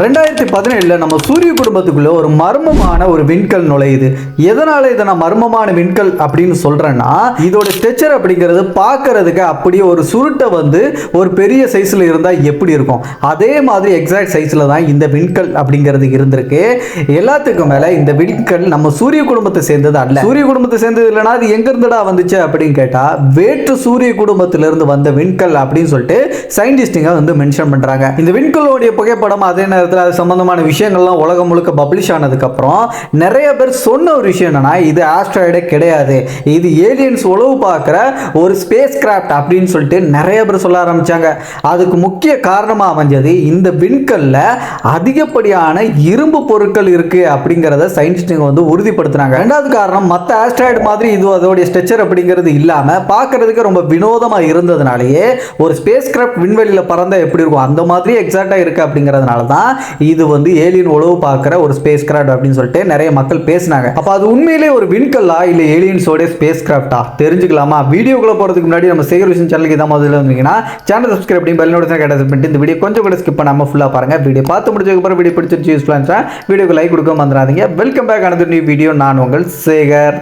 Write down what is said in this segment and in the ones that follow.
ரெண்டாயிரத்தி பதினேழில் நம்ம சூரிய குடும்பத்துக்குள்ளே ஒரு மர்மமான ஒரு விண்கல் நுழையுது. எதனால் இதை நான் மர்மமான விண்கல் அப்படின்னு சொல்கிறேன்னா இதோட ஸ்ட்ரெச்சர் அப்படிங்கிறது பார்க்கறதுக்கு அப்படியே ஒரு சுருட்டை வந்து ஒரு பெரிய சைஸில் இருந்தால் எப்படி இருக்கும்? அதே மாதிரி எக்ஸாக்ட் சைஸில் தான் இந்த விண்கல் அப்படிங்கிறது இருந்திருக்கு. எல்லாத்துக்கும் மேலே இந்த விண்கல் நம்ம சூரிய குடும்பத்தை சேர்ந்தது அல்ல. சூரிய குடும்பத்தை சேர்ந்தது இல்லைன்னா அது எங்கேருந்துடா வந்துச்சு அப்படின்னு கேட்டால் வேற்று சூரிய குடும்பத்திலிருந்து வந்த விண்கல் அப்படின்னு சொல்லிட்டு சயின்டிஸ்டுங்க வந்து மென்ஷன் பண்ணுறாங்க இந்த விண்கல்லோடைய புகைப்படம் அதே நேரத்தில் அது சம்மந்தமான விஷயங்கள்லாம் உலகம் முழுக்க பப்ளிஷ் ஆனதுக்கப்புறம் நிறைய பேர் சொன்ன ஒரு விஷயம் என்னன்னா இது ஆஸ்ட்ராய்டே கிடையாது. இது ஏலியன்ஸ் உளவு பார்க்குற ஒரு ஸ்பேஸ் கிராஃப்ட் அப்படின்னு சொல்லிட்டு நிறைய பேர் சொல்ல ஆரம்பித்தாங்க அதுக்கு முக்கிய காரணமாக அமைஞ்சது இந்த விண்கல்ல அதிகப்படியான இரும்பு பொருட்கள் இருக்குது அப்படிங்கிறத சயின்டிஸ்டுங்க வந்து உறுதிப்படுத்துனாங்க. ரெண்டாவது காரணம் மற்ற ஆஸ்ட்ராய்டு மாதிரி இது அதோடைய ஸ்ட்ரெச்சர் அப்படிங்கிறது இல்லாமல் பார்க்குறதுக்கு ரொம்ப வினோதமாக இருந்ததுனாலேயே ஒரு ஸ்பேஸ் கிராஃப்ட் விண்வெளியில் பறந்தால் எப்படி இருக்கும்? அந்த மாதிரி எக்ஸாக்டாக இருக்குது அப்படிங்கிறதுனால தான் இது வந்து ஏலியன் உழவு பார்க்குற ஒரு ஸ்பேஸ் கிராஃப்ட் அப்படின்னு சொல்லிட்டு நிறைய மக்கள் பேசினாங்க. அப்போ அது உண்மையிலே ஒரு விண்கல்லா இல்லை ஏலியன்ஸோட ஸ்பேஸ் கிராஃப்டா தெரிஞ்சுக்கலாமா? வீடியோக்குள்ள போகிறதுக்கு முன்னாடி நம்ம சேகர் விஷயம் சேனலுக்கு இதான் முதல்ல வந்தீங்கன்னா சேனல் சப்ஸ்கிரைப் பண்ணி பெல் நோட்டிஃபிகேஷன் கிடையாது பண்ணிட்டு இந்த வீடியோ கொஞ்சம் கூட ஸ்கிப் பண்ணாமல் ஃபுல்லாக பாருங்க. வீடியோ பார்த்து முடிச்சதுக்கப்புறம் வீடியோ பிடிச்சிருச்சு யூஸ்ஃபுல்லாக இருந்துச்சா வீடியோக்கு லைக் கொடுக்க மறந்துடாதீங்க. வெல்கம் பேக் அனது நியூ வீடியோ நான் உங்கள் சேகர்.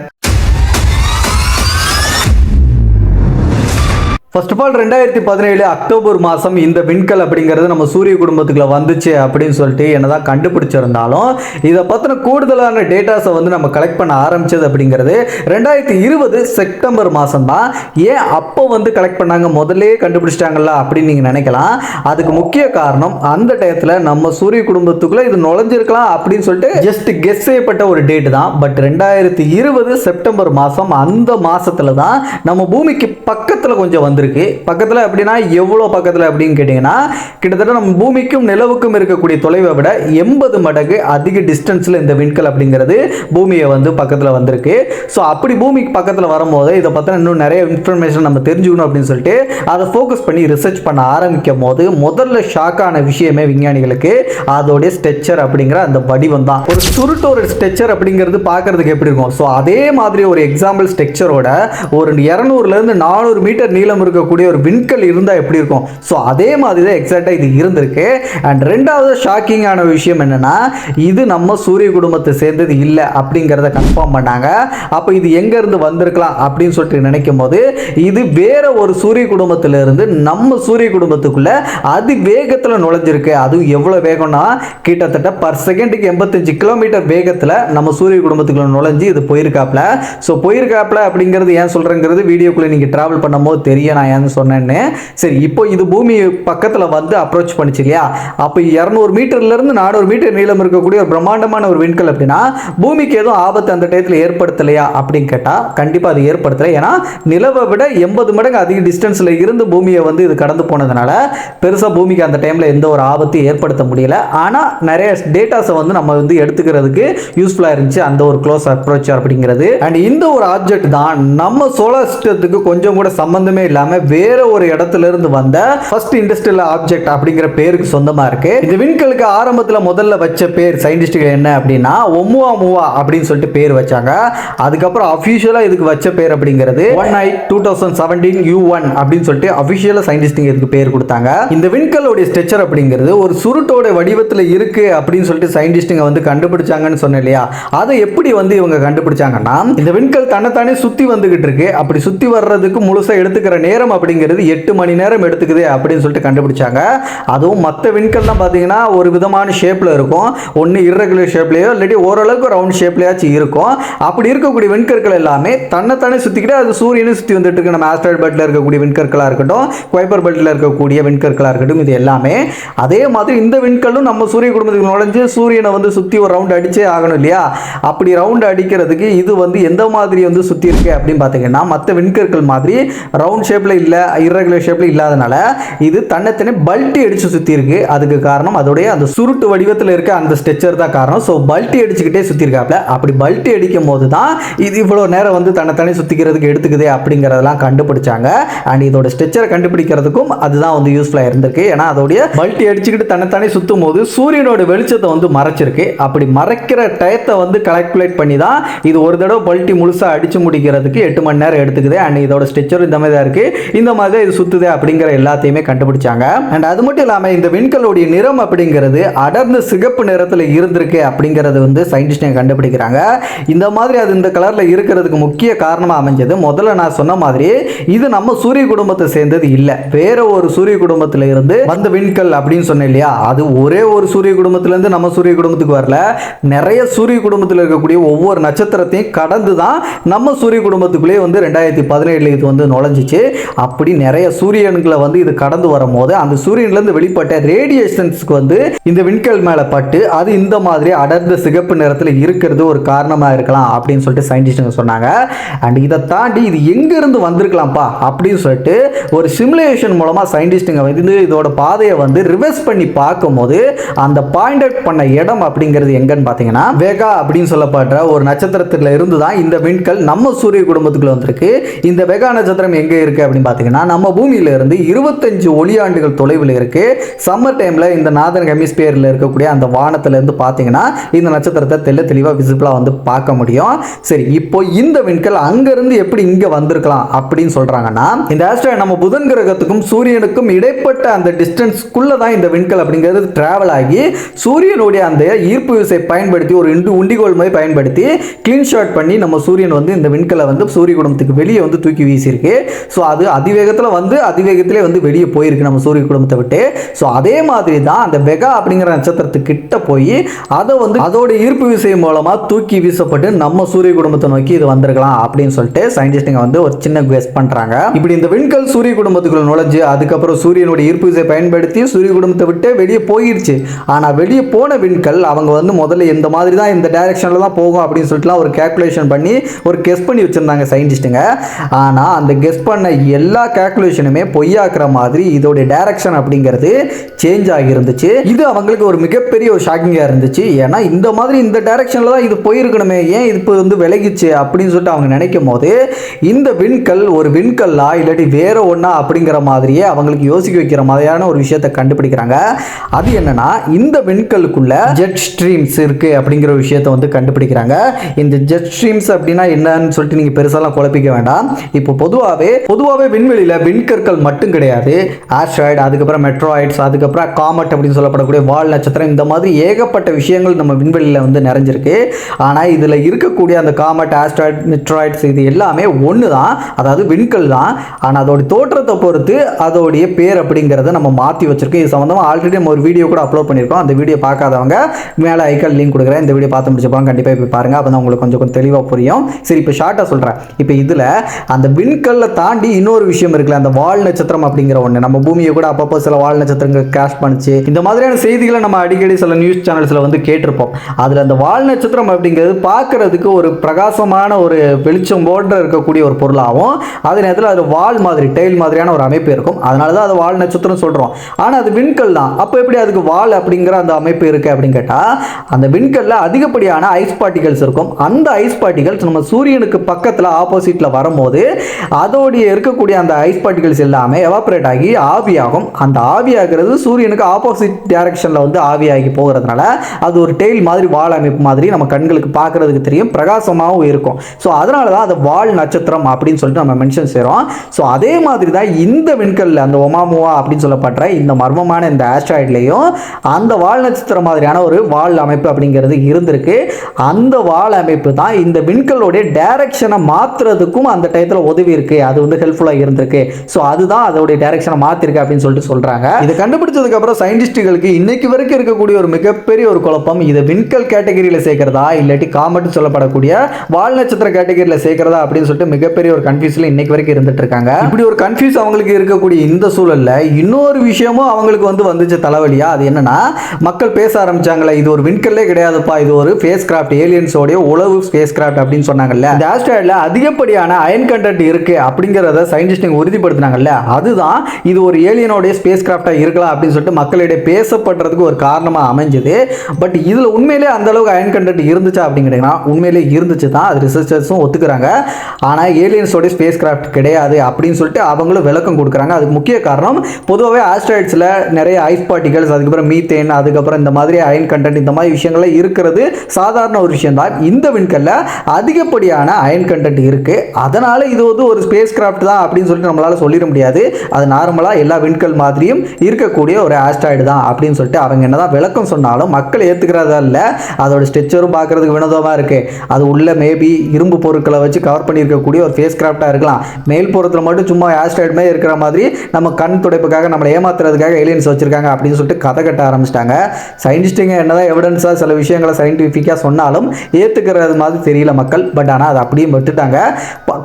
ஃபர்ஸ்ட் ஆஃப் ஆல் ரெண்டாயிரத்தி பதினேழு அக்டோபர் மாதம் இந்த விண்கல் அப்படிங்கிறது நம்ம சூரிய குடும்பத்துக்குள்ள வந்துச்சு அப்படின்னு சொல்லிட்டு என்னதான் கண்டுபிடிச்சிருந்தாலும் இதை பற்றின கூடுதலான டேட்டாஸை வந்து நம்ம கலெக்ட் பண்ண ஆரம்பிச்சது அப்படிங்கிறது ரெண்டாயிரத்தி இருபது செப்டம்பர் மாதம் தான் ஏன் அப்போ வந்து கலெக்ட் பண்ணாங்க? முதல்லே கண்டுபிடிச்சிட்டாங்கல்ல அப்படின்னு நீங்கள் நினைக்கலாம். அதுக்கு முக்கிய காரணம் அந்த டயத்தில் நம்ம சூரிய குடும்பத்துக்குள்ள இது நுழைஞ்சிருக்கலாம் அப்படின்னு சொல்லிட்டு ஜஸ்ட் கெஸ் செய்யப்பட்ட ஒரு டேட் தான். பட் ரெண்டாயிரத்தி இருபது செப்டம்பர் மாதம் அந்த மாதத்தில் தான் நம்ம பூமிக்கு பக்கத்தில் கொஞ்சம் வந்து வந்திருக்கு. பக்கத்தில் அப்படின்னா எவ்வளோ பக்கத்தில் அப்படின்னு கேட்டிங்கன்னா கிட்டத்தட்ட நம்ம பூமிக்கும் நிலவுக்கும் இருக்கக்கூடிய தொலைவை விட எண்பது மடங்கு அதிக டிஸ்டன்ஸில் இந்த விண்கல் அப்படிங்கிறது பூமியை வந்து பக்கத்தில் வந்திருக்கு. ஸோ அப்படி பூமிக்கு பக்கத்தில் வரும்போது இதை பற்றின இன்னும் நிறைய இன்ஃபர்மேஷன் நம்ம தெரிஞ்சுக்கணும் அப்படின்னு சொல்லிட்டு அதை ஃபோக்கஸ் பண்ணி ரிசர்ச் பண்ண ஆரம்பிக்கும் போது முதல்ல ஷாக்கான விஷயமே விஞ்ஞானிகளுக்கு அதோடைய ஸ்ட்ரெச்சர் அப்படிங்கிற அந்த வடிவம் தான். ஒரு சுருட்டு ஒரு ஸ்ட்ரெச்சர் அப்படிங்கிறது பார்க்கறதுக்கு எப்படி இருக்கும்? ஸோ அதே மாதிரி ஒரு எக்ஸாம்பிள் ஸ்ட்ரக்சரோட ஒரு இரநூறுலேருந்து நானூறு மீட்டர் நீளம் இருக்கக்கூடிய ஒரு விண்கல் இருந்தால் எப்படி இருக்கும்? ஸோ அதே மாதிரி தான் எக்ஸாக்டாக இது இருந்திருக்கு. அண்ட் ரெண்டாவது ஷாக்கிங்கான விஷயம் என்னன்னா இது நம்ம சூரிய குடும்பத்தை சேர்ந்தது இல்லை அப்படிங்கிறத கன்ஃபார்ம் பண்ணாங்க. அப்போ இது எங்கேருந்து வந்திருக்கலாம் அப்படின்னு சொல்லிட்டு நினைக்கும் போது இது வேற ஒரு சூரிய குடும்பத்திலிருந்து நம்ம சூரிய குடும்பத்துக்குள்ள அதி வேகத்தில் நுழைஞ்சிருக்கு. அதுவும் எவ்வளோ வேகம்னா கிட்டத்தட்ட பர் செகண்டுக்கு எண்பத்தஞ்சு கிலோமீட்டர் வேகத்தில் நம்ம சூரிய குடும்பத்துக்குள்ள நுழைஞ்சு இது போயிருக்காப்ல ஸோ போயிருக்காப்ல அப்படிங்கிறது ஏன் சொல்கிறேங்கிறது வீடியோக்குள்ளே நீங்கள் ட்ராவல் பண்ணும்போது தெரியும் நான் ஏன் சொன்னேன்னு. சரி இப்போ இது பூமி பக்கத்தில் வந்து அப்ரோச் பண்ணிச்சு இல்லையா? அப்போ இரநூறு மீட்டர்லேருந்து நானூறு மீட்டர் நீளம் இருக்கக்கூடிய ஒரு பிரம்மாண்டமான ஒரு விண்கல் அப்படின்னா பூமிக்கு எதுவும் ஆபத்து அந்த டயத்தில் ஏற்படுத்தலையா அப்படின்னு கேட்டால் கண்டிப்பாக அது ஏற்படுத்தலை. ஏன்னா நிலவை விட எண்பது மடங்கு அதிக டிஸ்டன்ஸில் இருந்து பூமியை வந்து இது கடந்து போனதுனால பெருசாக பூமிக்கு அந்த டைமில் எந்த ஒரு ஆபத்தையும் ஏற்படுத்த முடியல. ஆனால் நிறைய டேட்டாஸை வந்து நம்ம வந்து எடுத்துக்கிறதுக்கு யூஸ்ஃபுல்லாக இருந்துச்சு அந்த ஒரு க்ளோஸ் அப்ரோச் அப்படிங்கிறது. அண்ட் இந்த ஒரு ஆப்ஜெக்ட் தான் நம்ம சோலார் சிஸ்டத்துக்கு கொஞ்சம் கூட சம்மந்தமே இல்லாமல் வேற ஒரு இடத்துல இருந்து வந்த ஃபர்ஸ்ட் இண்டஸ்ட்ரியல் ஆப்ஜெக்ட் அப்படிங்கிற பேருக்கு சொந்தமாக இருக்கு. இந்த விண்கலுக்கு ஆரம்பத்தில் முதல்ல வச்ச பேர் சயின்டிஸ்டுகள் என்ன அப்படின்னா ஒம்முவா மூவா அப்படின்னு சொல்லிட்டு பேர் வச்சாங்க. அதுக்கப்புறம் அஃபிஷியலாக இதுக்கு வச்ச பேர் அப்படிங்கிறது one I two thousand seventeen U one அப்படின்னு சொல்லிட்டு அஃபிஷியலாக சயின்டிஸ்டுங்க இதுக்கு பேர் கொடுத்தாங்க. இந்த விண்கலோடைய ஸ்ட்ரெச்சர் அப்படிங்கிறது ஒரு சுருட்டோட வடிவத்தில் இருக்கு அப்படின்னு சொல்லிட்டு சயின்டிஸ்டுங்க வந்து கண்டுபிடிச்சாங்கன்னு சொன்னேன் இல்லையா? அதை எப்படி வந்து இவங்க கண்டுபிடிச்சாங்கன்னா இந்த விண்கல் தன்னைத்தானே சுற்றி வந்துகிட்டு இருக்கு. அப்படி சுற்றி வர்றதுக்கு முழுசாக எடுத்துக்கிற நேரம் அப்படிங்கிறது எட்டு மணி நேரம் எடுத்துக்குது அப்படின்னு சொல்லிட்டு கண்டுபிடிச்சாங்க. அதுவும் மற்ற விண்கல்லாம் பார்த்தீங்கன்னா ஒரு விதமான ஷேப்பில் இருக்கும். ஒன்று இர்ரெகுலர் ஷேப்லேயோ இல்லாட்டி ஓரளவுக்கு ரவுண்ட் ஷேப்லேயாச்சும் இருக்கும். அப்படி இருக்கக்கூடிய விண்கற்கள் எல்லாமே தன்னைத்தானே சுற்றிக்கிட்டு அது சூரியனை சுற்றி வந்துட்டு இருக்கு. நம்ம ஆஸ்ட்ராய்ட் பெல்ட்டில் இருக்கக்கூடிய விண்கற்களாக இருக்கட்டும் குவைப்பர் பெல்ட்டில் இருக்கக்கூடிய விண்கற்களாக இருக்கட்டும் இது எல்லாமே. அதே மாதிரி இந்த விண்கல்லும் நம்ம சூரிய குடும்பத்துக்கு நுழைஞ்சு சூரியனை வந்து சுற்றி ஒரு ரவுண்ட் அடிச்சே ஆகணும் இல்லையா? அப்படி ரவுண்ட் அடிக்கிறதுக்கு இது வந்து எந்த மாதிரி வந்து சுற்றி இருக்கு அப்படின்னு பார்த்தீங்கன்னா மற்ற விண்கற்கள் மாதிரி ரவுண்ட் ஷேப் ஷேப்பில் இல்லை irregular ஷேப்பில் இல்லாதனால இது தன்னைத்தனே பல்ட்டி அடித்து சுற்றி இருக்கு. அதுக்கு காரணம் அதோடைய அந்த சுருட்டு வடிவத்தில் இருக்க அந்த ஸ்ட்ரெச்சர் தான் காரணம். ஸோ பல்ட்டி அடிச்சுக்கிட்டே சுற்றிருக்காப்ல அப்படி பல்ட்டி அடிக்கும் போது தான் இது இவ்வளோ நேரம் வந்து தன்னைத்தானே சுற்றிக்கிறதுக்கு எடுத்துக்குது அப்படிங்கிறதெல்லாம் கண்டுபிடிச்சாங்க. அண்ட் இதோட ஸ்ட்ரெச்சரை கண்டுபிடிக்கிறதுக்கும் அதுதான் வந்து யூஸ்ஃபுல்லாக இருந்திருக்கு. ஏன்னா அதோடைய பல்ட்டி அடிச்சுக்கிட்டு தன்னைத்தானே சுற்றும் போது சூரியனோட வெளிச்சத்தை வந்து மறைச்சிருக்கு. அப்படி மறைக்கிற டயத்தை வந்து கல்குலேட் பண்ணி தான் இது ஒரு தடவை பல்ட்டி முழுசாக அடிச்சு முடிக்கிறதுக்கு எட்டு மணி நேரம் எடுத்துக்குது. அண்ட் இதோட ஸ்ட்ரெச்சரும் இந்த மாதிரி தான் இருக்குது இந்த மாதிரி இது சுற்றுது அப்படிங்கிற எல்லாத்தையுமே கண்டுபிடிச்சாங்க. அண்ட் அது மட்டும் இல்லாமல் இந்த விண்கல்லுடைய நிறம் அப்படிங்கிறது அடர்ந்து சிகப்பு நிறத்தில் இருந்திருக்கு அப்படிங்கிறது வந்து சயின்டிஸ்ட் கண்டுபிடிக்கிறாங்க. இந்த மாதிரி அது இந்த கலரில் இருக்கிறதுக்கு முக்கிய காரணமாக அமைஞ்சது. முதல்ல நான் சொன்ன மாதிரி இது நம்ம சூரிய குடும்பத்தை சேர்ந்தது இல்லை. வேற ஒரு சூரிய குடும்பத்தில் இருந்து வந்த விண்கல் அப்படின்னு சொன்னேன் இல்லையா? அது ஒரே ஒரு சூரிய குடும்பத்திலேருந்து நம்ம சூரிய குடும்பத்துக்கு வரல. நிறைய சூரிய குடும்பத்தில் இருக்கக்கூடிய ஒவ்வொரு நட்சத்திரத்தையும் கடந்து தான் நம்ம சூரிய குடும்பத்துக்குள்ளேயே வந்து ரெண்டாயிரத்தி பதினேழுல இது வந்து நுழைஞ்சிச்சு. அப்படி நிறைய சூரியன்களை வந்து இது கடந்து வரும்போது அந்த சூரியன்லேருந்து வெளிப்பட்ட ரேடியேஷன்ஸ்க்கு வந்து இந்த விண்கல் மேலே பட்டு அது இந்த மாதிரி அடர்ந்த சிகப்பு நிறத்தில் இருக்கிறது ஒரு காரணமாக இருக்கலாம் அப்படின்னு சொல்லிட்டு சயின்டிஸ்ட்டுங்க சொன்னாங்க. அண்ட் இதை தாண்டி இது எங்கேருந்து வந்திருக்கலாம்ப்பா அப்படின்னு சொல்லிட்டு ஒரு சிமுலேஷன் மூலமாக சயின்டிஸ்ட்டுங்க வந்து இதோட பாதையை வந்து ரிவர்ஸ் பண்ணி பார்க்கும்போது அந்த பாயிண்ட் அவுட் பண்ண இடம் அப்படிங்கிறது எங்கன்னு பார்த்தீங்கன்னா வேகா அப்படின்னு சொல்லப்படுற ஒரு நட்சத்திரத்தில் இருந்து தான் இந்த விண்கல் நம்ம சூரிய குடும்பத்துக்குள்ள வந்திருக்கு. இந்த வெகா நட்சத்திரம் எங்கே இருக்குது அப்படின்னு பார்த்தீங்கன்னா நம்ம பூமியில இருந்து இருபத்தஞ்சு ஒளியாண்டுகள் தொலைவில் இருக்கு. சம்மர் டைமில் இந்த நாதன் ஹெமிஸ்பியரில் இருக்கக்கூடிய அந்த வானத்திலேருந்து பார்த்தீங்கன்னா இந்த நட்சத்திரத்தை தெல்ல தெளிவாக விசிபிளாக வந்து பார்க்க முடியும். சரி இப்போ இந்த விண்கல் அங்கேருந்து எப்படி இங்கே வந்திருக்கலாம் அப்படின்னு சொல்கிறாங்கன்னா இந்த ஆஸ்ட்ராய்ட் நம்ம புதன் கிரகத்துக்கும் சூரியனுக்கும் இடைப்பட்ட அந்த டிஸ்டன்ஸ்க்குள்ளே தான் இந்த விண்கல் அப்படிங்கிறது ட்ராவல் ஆகி சூரியனுடைய அந்த ஈர்ப்பு விசை பயன்படுத்தி ஒரு இண்டு உண்டிகோல் மாதிரி பயன்படுத்தி கிளீன் ஷாட் பண்ணி நம்ம சூரியன் வந்து இந்த விண்கலை வந்து சூரிய குடும்பத்துக்கு வெளியே வந்து தூக்கி வீசியிருக்கு. ஸோ அது அதிவேகத்தில் வந்து அதிவேகத்திலே வந்து வெளியே போயிருக்கு நம்ம சூரிய குடும்பத்தை விட்டு. ஸோ அதே மாதிரி தான் அந்த வெகா அப்படிங்கிற நட்சத்திரத்துக்கு கிட்ட போய் அதை வந்து அதோட ஈர்ப்பு விசை மூலமாக தூக்கி வீசப்பட்டு நம்ம சூரிய குடும்பத்தை நோக்கி இது வந்திருக்கலாம் அப்படின்னு சொல்லிட்டு சயின்டிஸ்டுங்க வந்து ஒரு சின்ன கெஸ் பண்ணுறாங்க இப்படி இந்த விண்கல் சூரிய குடும்பத்துக்குள்ள நுழைஞ்சு அதுக்கப்புறம் சூரியனுடைய ஈர்ப்பு விசை பயன்படுத்தி சூரிய குடும்பத்தை விட்டு வெளியே போயிடுச்சு ஆனால் வெளியே போன விண்கல் அவங்க வந்து முதல்ல இந்த மாதிரி தான் இந்த டைரக்ஷனில் தான் போகும் அப்படின்னு சொல்லிட்டுலாம் ஒரு கேல்குலேஷன் பண்ணி ஒரு கெஸ் பண்ணி வச்சுருந்தாங்க சயின்டிஸ்ட்டுங்க ஆனால் அந்த கெஸ் பண்ண எல்லா கேல்குலேஷனுமே பொய்யாக்குற மாதிரி இதோடைய டைரக்ஷன் அப்படிங்கிறது சேஞ்ச் ஆகியிருந்துச்சு இது அவங்களுக்கு ஒரு மிகப்பெரிய ஒரு ஷாக்கிங்காக இருந்துச்சு. ஏன்னா இந்த மாதிரி இந்த டைரக்ஷனில் தான் இது போயிருக்கணுமே. ஏன் இது இப்போ வந்து விலகிச்சு அப்படின்னு சொல்லிட்டு அவங்க நினைக்கும் போது இந்த விண்கல் ஒரு விண்கல்லா இல்லாட்டி வேற ஒன்றா அப்படிங்கிற மாதிரியே அவங்களுக்கு யோசிக்க வைக்கிற மாதிரியான ஒரு விஷயத்தை கண்டுபிடிக்கிறாங்க. அது என்னன்னா இந்த விண்கலுக்குள்ள ஜெட் ஸ்ட்ரீம்ஸ் இருக்கு அப்படிங்கிற விஷயத்த வந்து கண்டுபிடிக்கிறாங்க. இந்த ஜெட் ஸ்ட்ரீம்ஸ் அப்படின்னா என்னன்னு சொல்லிட்டு நீங்க பெருசாலாம் குழப்பிக்க வேண்டாம். இப்போ பொதுவாகவே பொதுவாகவே விண்வெளியில் விண்கற்கள் மட்டும் கிடையாது. ஆஸ்ட்ராய்டு அதுக்கப்புறம் மெட்ராய்ட்ஸ் அதுக்கப்புறம் காமட் அப்படின்னு சொல்லப்படக்கூடிய வால் நட்சத்திரம் இந்த மாதிரி ஏகப்பட்ட விஷயங்கள் நம்ம விண்வெளியில் வந்து நிறைஞ்சிருக்கு. ஆனால் இதில் இருக்கக்கூடிய அந்த காமட் ஆஸ்ட்ராய்ட் மெட்ராய்ட்ஸ் இது எல்லாமே ஒன்று தான் அதாவது விண்கல் தான். ஆனால் அதோட தோற்றத்தை பொறுத்து அதோடைய பேர் அப்படிங்கிறத நம்ம மாற்றி வச்சுருக்கோம். இது சம்மந்தமாக ஆல்ரெடி நம்ம ஒரு வீடியோ கூட அப்லோட் பண்ணியிருக்கோம். அந்த வீடியோ பார்க்காதவங்க மேலே ஐக்கால் லிங்க் கொடுக்குறேன். இந்த வீடியோ பார்த்து முடிச்சப்போ கண்டிப்பாக போய் பாருங்கள் அப்போ தான் உங்களுக்கு கொஞ்சம் கொஞ்சம் தெளிவாக புரியும். சரி இப்போ ஷார்ட்டாக சொல்கிறேன் இப்போ இதில் அந்த விண்கல்லை தாண்டி இன்னொரு விஷயம் இருக்குல்ல அந்த வால் நட்சத்திரம் அப்படிங்கிற ஒன்று நம்ம பூமியை கூட அப்பப்போ சில வால் நட்சத்திரங்கள் கிராஷ் பண்ணுச்சு. இந்த மாதிரியான செய்திகளை நம்ம அடிக்கடி சில நியூஸ் சேனல்ஸில் வந்து கேட்டிருப்போம். அதில் அந்த வால் நட்சத்திரம் அப்படிங்கிறது பார்க்கறதுக்கு ஒரு பிரகாசமான ஒரு வெளிச்சம் போன்ற இருக்கக்கூடிய ஒரு பொருளாகவும் அதே நேரத்தில் அது வால் மாதிரி டைல் மாதிரியான ஒரு அமைப்பு இருக்கும். அதனால தான் அது வால் நட்சத்திரம் சொல்கிறோம் ஆனால் அது விண்கல் தான். அப்போ எப்படி அதுக்கு வால் அப்படிங்கிற அந்த அமைப்பு இருக்குது அப்படின்னு கேட்டால் அந்த விண்கல்ல அதிகப்படியான ஐஸ் பார்ட்டிகல்ஸ் இருக்கும். அந்த ஐஸ் பார்ட்டிகல்ஸ் நம்ம சூரியனுக்கு பக்கத்தில் ஆப்போசிட்டில் வரும்போது அதோடைய இருக்க இருக்கக்கூடிய அந்த ஐஸ் பார்ட்டிகல்ஸ் எல்லாமே எவாப்ரேட் ஆகி ஆவியாகும். அந்த ஆவியாகிறது சூரியனுக்கு ஆப்போசிட் டைரக்ஷனில் வந்து ஆவியாகி போகிறதுனால அது ஒரு டெய்ல் மாதிரி வால் அமைப்பு மாதிரி நம்ம கண்களுக்கு பார்க்கறதுக்கு தெரியும். பிரகாசமாகவும் இருக்கும். ஸோ அதனால தான் அது வால் நட்சத்திரம் அப்படின்னு சொல்லிட்டு நம்ம மென்ஷன் செய்கிறோம் ஸோ அதே மாதிரி தான் இந்த விண்கல்ல அந்த ஒமாமுவா அப்படின்னு சொல்லப்படுற இந்த மர்மமான இந்த ஆஸ்ட்ராய்ட்லேயும் அந்த வால் நட்சத்திரம் மாதிரியான ஒரு வால் அமைப்பு அப்படிங்கிறது இருந்திருக்கு. அந்த வால் அமைப்பு தான் இந்த விண்கலோடைய டைரக்ஷனை மாற்றுறதுக்கும் அந்த டயத்தில் உதவி இருக்கு. அது வந்து ஹெல்ப்ஃபுல்லாக இருந்திருக்கு. ஸோ அதுதான் அதோடைய டைரக்ஷனை மாற்றிருக்கு அப்படின்னு சொல்லிட்டு சொல்கிறாங்க இதை கண்டுபிடிச்சதுக்கப்புறம் சயின்டிஸ்ட்டுகளுக்கு இன்னைக்கு வரைக்கும் இருக்கக்கூடிய ஒரு மிகப்பெரிய ஒரு குழப்பம் இதை விண்கல் கேட்டகரியில் சேர்க்கிறதா இல்லாட்டி காமெட் சொல்லப்படக்கூடிய வால் நட்சத்திர கேட்டகரியில் சேர்க்கிறதா அப்படின்னு சொல்லிட்டு மிகப்பெரிய ஒரு கன்ஃபியூஸில் இன்னைக்கு வரைக்கும் இருந்துட்டு இருக்காங்க. இப்படி ஒரு கன்ஃபியூஸ் அவங்களுக்கு இருக்கக்கூடிய இந்த சூழல்ல இன்னொரு விஷயமும் அவங்களுக்கு வந்து வந்துச்சு தலைவலியா? அது என்னன்னா மக்கள் பேச ஆரம்பிச்சாங்களே இது ஒரு விண்கல்லே கிடையாதுப்பா இது ஒரு ஃபேஸ் கிராஃப்ட் ஏலியன்ஸோடைய உளவு ஸ்பேஸ் கிராஃப்ட் அப்படின்னு சொன்னாங்கல்ல. இந்த ஆஸ்ட்ராய்டில் அதிகப்படியான அயன் கண்டென்ட் இருக்கு அப்படிங்கிறத சயின்டிஸ்ட் உறுதிப்படுத்தினாங்கல்ல? அதுதான் இது ஒரு ஏலியனோடைய ஸ்பேஸ் கிராஃப்டாக இருக்கலாம் அப்படின்னு சொல்லிட்டு மக்களிடையே பேசப்படுறதுக்கு ஒரு காரணமாக அமைஞ்சது. பட் இதில் உண்மையிலே அந்த அளவுக்கு அயன் கண்டென்ட் இருந்துச்சா அப்படின்னு கேட்டிங்கன்னா உண்மையிலே இருந்துச்சு தான். அது ரிசர்ச்சர்ஸும் ஒத்துக்கிறாங்க. ஆனால் ஏலியன்ஸோட ஸ்பேஸ் கிராஃப்ட் கிடையாது அப்படின்னு சொல்லிட்டு அவங்களும் விளக்கம் கொடுக்குறாங்க. அதுக்கு முக்கிய காரணம் பொதுவாகவே ஆஸ்ட்ராய்ட்ஸில் நிறைய ஐஸ் பார்ட்டிகல்ஸ் அதுக்கப்புறம் மீத்தேன் அதுக்கப்புறம் இந்த மாதிரி அயன் கண்டென்ட் இந்த மாதிரி விஷயங்கள்லாம் இருக்கிறது சாதாரண ஒரு விஷயம் தான். இந்த விண்கல்ல அதிகப்படியான அயன் கண்டென்ட் இருக்கு. அதனால இது வந்து ஒரு ஸ்பேஸ் கிராஃப்ட் தான் அப்படின்னு சொல்லிட்டு நம்மளால் சொல்லிட முடியாது. அது நார்மலாக எல்லா விண்கல் மாதிரியும் இருக்கக்கூடிய ஒரு ஆஸ்ட்ராய்டு தான் அப்படின்னு சொல்லிட்டு அவங்க என்னதான் விளக்கம் சொன்னாலும் மக்கள் ஏற்றுக்கிறதா இல்லை. அதோட ஸ்ட்ரெச்சரும் பார்க்கறதுக்கு வினோதமாக இருக்குது அது உள்ள மேபி இரும்பு பொருட்களை வச்சு கவர் பண்ணியிருக்கக்கூடிய ஒரு ஃபேஸ் கிராஃப்டாக இருக்கலாம். மேல் புறத்தில் மட்டும் சும்மா ஆஸ்ட்ராய்டு மாதிரி இருக்கிற மாதிரி நம்ம கண் துடைப்புக்காக நம்மளை ஏமாத்துறதுக்காக ஏலியன்ஸ் வச்சுருக்காங்க அப்படின்னு சொல்லிட்டு கதை கட்ட ஆரம்பிச்சிட்டாங்க. சயின்டிஸ்ட்டுங்க என்னதான் எவிடன்ஸாக சில விஷயங்களை சயின்டிஃபிக்காக சொன்னாலும் ஏற்றுக்கிறது மாதிரி தெரியல மக்கள். பட் ஆனால் அதை அப்படியே விட்டுட்டாங்க.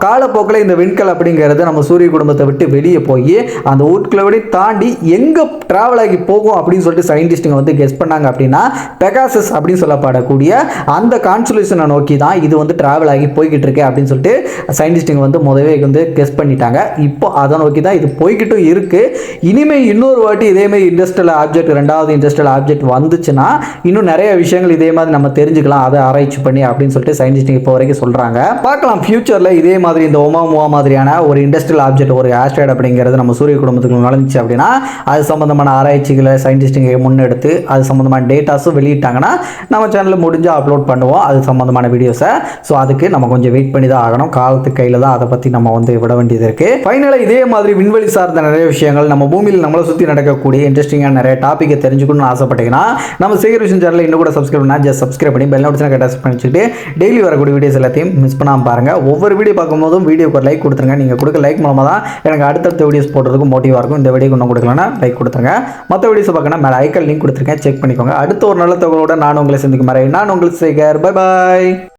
காலப்போக்கில் இந்த விண்கல் அப்படிங்கிறது நம்ம சூரிய குடும்பத்தை விட்டு வெளியே போய் அந்த ஊட்கிளவடி தாண்டி எங்கே ட்ராவல் ஆகி போகும் அப்படின்னு சொல்லிட்டு சயின்டிஸ்ட்டுங்க வந்து கெஸ் பண்ணாங்க அப்படின்னா பெகாசஸ் அப்படின்னு சொல்லப்படக்கூடிய அந்த கான்சுலேஷனை நோக்கி தான் இது வந்து ட்ராவல் ஆகி போய்கிட்டு இருக்கு அப்படின்னு சொல்லிட்டு சயின்டிஸ்ட்டுங்க வந்து முதவே வந்து கெஸ் பண்ணிட்டாங்க. இப்போ அதை நோக்கி தான் இது போய்கிட்டும் இருக்குது இனிமேல் இன்னொரு வாட்டி இதேமாதிரி இண்டஸ்ட்ரியல் ஆப்ஜெக்ட் ரெண்டாவது இண்டஸ்ட்ரியல் ஆப்ஜெக்ட் வந்துச்சுன்னா இன்னும் நிறைய விஷயங்கள் இதே மாதிரி நம்ம தெரிஞ்சுக்கலாம். அதை ஆராய்ச்சி பண்ணி அப்படின்னு சொல்லிட்டு சயின்டிஸ்ட்டுங்க இப்போ வரைக்கும் சொல்கிறாங்க பார்க்கலாம் ஃபியூச்சரில் இதே மாதிரி இந்த ஒமாமுவா மாதிரியான ஒரு இண்டஸ்ட்ரியல் ஆப்ஜெக்ட் ஒரு ஆஸ்ட்ராய்டு அப்படிங்கிறது நம்ம சூரிய குடும்பத்துக்கு நுழைஞ்சிச்சு அப்படின்னா அது சம்மந்தமான ஆராய்ச்சிகளை சயின்டிஸ்ட்டுங்க முன்னெடுத்து அது சம்மந்தமான டேட்டாஸும் வெளியிட்டாங்கன்னா நம்ம சேனலில் முடிஞ்சு அப்லோட் பண்ணுவோம். அது சம்மந்தமான வீடியோஸை ஸோ அதுக்கு நம்ம கொஞ்சம் வெயிட் பண்ணி தான் ஆகணும். காலத்து கையில் தான் அதை பற்றி நம்ம வந்து விட வேண்டியது இருக்குது ஃபைனலாக இதே மாதிரி விண்வெளி சார்ந்த நிறைய விஷயங்கள் நம்ம பூமியில் நம்மளை சுற்றி நடக்கக்கூடிய இன்ட்ரெஸ்டிங்கான நிறைய டாப்பிக்கை தெரிஞ்சுக்கணும்னு ஆசைப்பட்டீங்கன்னா நம்ம சேகர் விஷயம் சேனலில் இன்னும் கூட சப்ஸ்கிரைப் பண்ணால் ஜஸ்ட் சப்ஸ்கிரைப் பண்ணி பெல் நோட்ஸ் கட்டாஸ் பண்ணிச்சுட்டு டெய்லி வரக்கூடிய வீடியோஸ் எல்லாத்தையும் மிஸ் பண்ணாமல் பாருங்கள் ஒவ்வொரு வீடியோ பார்க்கும்போதும் வீடியோக்கு ஒரு லைக் கொடுத்துருங்க. நீங்கள் கொடுக்க லைக் மூலமாக தான் எனக்கு அடுத்தடுத்த வீடியோஸ் போடுறதுக்கு மோட்டிவாக இருக்கும். இந்த வீடியோ இன்னும் கொடுக்கலன்னா லைக் கொடுத்துருங்க. மற்ற வீடியோஸ் பார்க்கணும் மேலே ஐக்கல் லிங்க் கொடுத்துருக்கேன். செக் பண்ணிக்கோங்க. அடுத்த ஒரு நல்ல தொகையோட நான் உங்களை சந்திக்கும் மாறேன் நான் உங்களுக்கு சேகர் பை பாய்